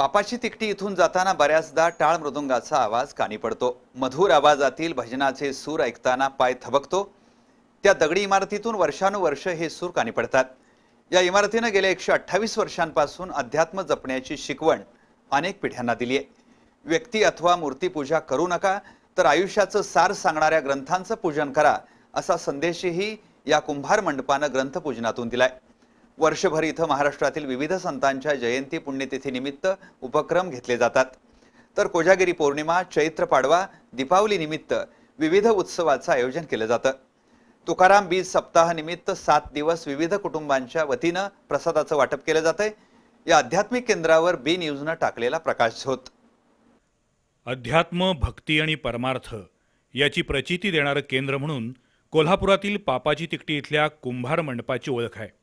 पापाची तिकटी इथून जाताना बऱ्याचदा टाळ मृदुंगाचा आवाज कानी पडतो. मधुर आवाजातील भजनाचे सूर ऐकताना पाय थबकतो. त्या दगडी इमारतीतून वर्षानुवर्ष हे सूर कानी पडतात. या इमारतीनं गेल्या एकशे अठ्ठावीस वर्षांपासून अध्यात्म जपण्याची शिकवण अनेक पिढ्यांना दिली आहे. व्यक्ती अथवा मूर्तीपूजा करू नका तर आयुष्याचं सार सांगणाऱ्या ग्रंथांचं पूजन करा असा संदेशही या कुंभार मंडपानं ग्रंथपूजनातून दिलाय. वर्षभर इथं महाराष्ट्रातील विविध संतांच्या जयंती पुण्यतिथीनिमित्त उपक्रम घेतले जातात. तर कोजागिरी पौर्णिमा चैत्र पाडवा दीपावलीनिमित्त विविध उत्सवाचं आयोजन केलं जातं. तुकाराम बीज सप्ताहानिमित्त सात दिवस विविध कुटुंबांच्या वतीनं प्रसादाचं वाटप केलं जातंय. या आध्यात्मिक केंद्रावर बी न्यूजनं टाकलेला प्रकाश झोत. अध्यात्म भक्ती आणि परमार्थ याची प्रचिती देणारं केंद्र म्हणून कोल्हापुरातील पापाची तिकटी इथल्या कुंभार मंडपाची ओळख आहे.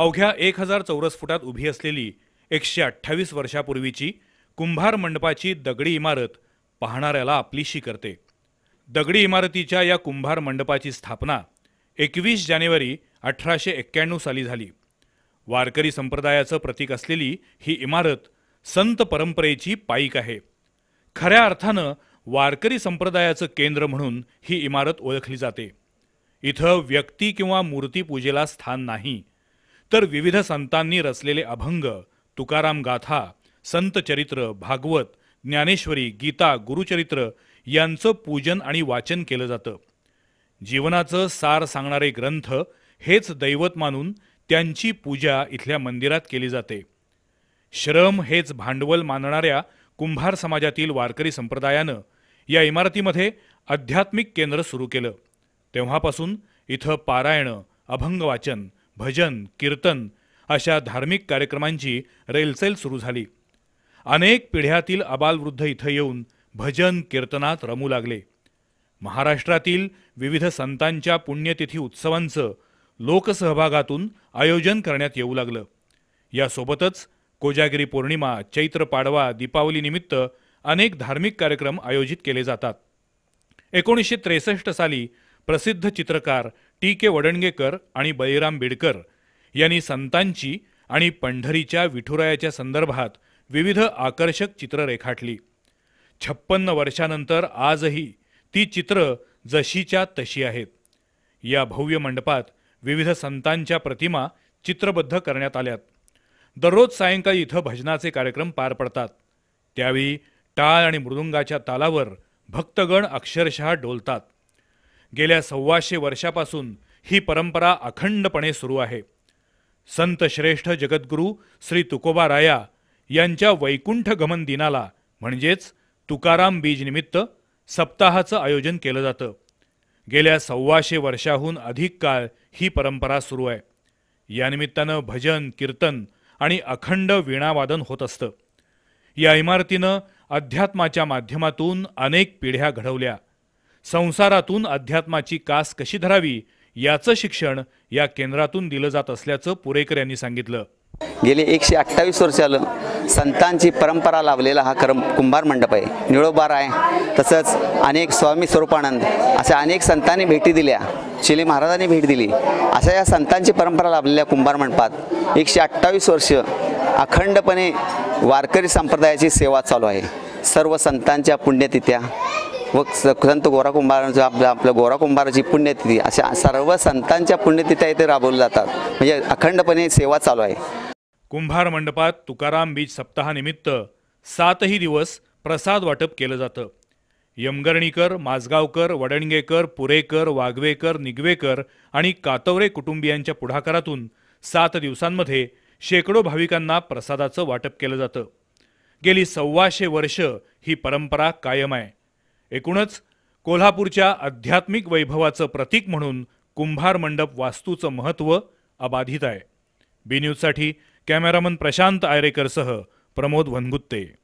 अवघ्या एक हजार चौरस फुटात उभी असलेली एकशे अठ्ठावीस वर्षापूर्वीची कुंभार मंडपाची दगडी इमारत पाहणाऱ्याला आपलीशी करते. दगडी इमारतीच्या या कुंभार मंडपाची स्थापना एकवीस जानेवारी अठराशे एक्क्याण्णव साली झाली. वारकरी संप्रदायाचं प्रतीक असलेली ही इमारत संत परंपरेची पाईक आहे. खऱ्या अर्थानं वारकरी संप्रदायाचं केंद्र म्हणून ही इमारत ओळखली जाते. इथं व्यक्ती किंवा मूर्तीपूजेला स्थान नाही. तर विविध संतांनी रचलेले अभंग तुकाराम गाथा संत चरित्र भागवत ज्ञानेश्वरी गीता गुरुचरित्र यांचं पूजन आणि वाचन केलं जातं. जीवनाचं सार सांगणारे ग्रंथ हेच दैवत मानून त्यांची पूजा इथल्या मंदिरात केली जाते. श्रम हेच भांडवल मानणाऱ्या कुंभार समाजातील वारकरी संप्रदायानं या इमारतीमध्ये आध्यात्मिक केंद्र सुरू केलं. तेव्हापासून इथं पारायणं अभंग वाचन भजन कीर्तन अशा धार्मिक कार्यक्रमांची रेलचेल सुरू झाली. अनेक पिढ्यातील अबालवृद्ध इथं येऊन भजन कीर्तनात रमू लागले. महाराष्ट्रातील विविध संतांच्या पुण्यतिथी उत्सवांचं लोकसहभागातून आयोजन करण्यात येऊ लागलं. यासोबतच कोजागिरी पौर्णिमा चैत्र पाडवा दीपावली निमित्त अनेक धार्मिक कार्यक्रम आयोजित केले जातात. एकोणीसशे त्रेसष्ट साली प्रसिद्ध चित्रकार टी के वडणगेकर आणि बळीराम बिडकर यांनी संतांची आणि पंढरीच्या विठुरायाच्या संदर्भात विविध आकर्षक चित्र रेखाटली. छप्पन्न वर्षानंतर आजही ती चित्र जशीच्या तशी आहेत. या भव्य मंडपात विविध संतांच्या प्रतिमा चित्रबद्ध करण्यात आल्यात. दररोज सायंकाळी इथं भजनाचे कार्यक्रम पार पडतात. त्यावेळी टाळ आणि मृदुंगाच्या तालावर भक्तगण अक्षरशः डोलतात. गेल्या सव्वाशे वर्षापासून ही परंपरा अखंडपणे सुरू आहे. संत श्रेष्ठ जगद्गुरू श्री तुकोबा राया यांच्या वैकुंठ गमन दिनाला म्हणजेच तुकाराम बीज निमित्त सप्ताहाचं आयोजन केलं जातं. गेल्या सव्वाशे वर्षाहून अधिक काळ ही परंपरा सुरू आहे. यानिमित्तानं भजन कीर्तन आणि अखंड वीणावादन होत असतं. या इमारतीनं अध्यात्माच्या माध्यमातून अनेक पिढ्या घडवल्या. संसारातून अध्यात्माची कास कशी धरावी याचं शिक्षण या केंद्रातून दिलं जात असल्याचं पुरेकर यांनी सांगितलं. गेले एकशे अठ्ठावीस वर्ष आलं संतांची परंपरा लाभलेला हा करम कुंभार मंडप आहे. निळोबार आहे. तसंच अनेक स्वामी स्वरूपानंद अशा अनेक संतांनी भेटी दिल्या. शिले महाराजांनी भेट दिली. अशा या संतांची परंपरा लाभलेल्या कुंभार मंडपात एकशे अठ्ठावीस वर्ष अखंडपणे वारकरी संप्रदायाची सेवा चालू आहे. सर्व संतांच्या पुण्यतिथ्या व संत गोरा कुंभारांचं आपलं आपलं गोरा कुंभाराची पुण्यतिथी अशा सर्व संतांच्या पुण्यतिथ्या इथे राबवल्या जातात. म्हणजे अखंडपणे सेवा चालू आहे. कुंभार मंडपात तुकाराम बीज सप्ताहानिमित्त सातही दिवस प्रसाद वाटप केलं जातं. यमगर्णीकर माजगावकर वडणगेकर पुरेकर वाघवेकर निगवेकर आणि कातवरे कुटुंबियांच्या पुढाकारातून सात दिवसांमध्ये शेकडो भाविकांना प्रसादाचं वाटप केलं जातं. गेली सव्वाशे वर्ष ही परंपरा कायम आहे. एकूणच कोल्हापूरच्या आध्यात्मिक वैभवाचं प्रतीक म्हणून कुंभार मंडप वास्तूचं महत्त्व अबाधित आहे. बी न्यूजसाठी कॅमेरामन प्रशांत आयरेकरसह प्रमोद वनगुत्ते.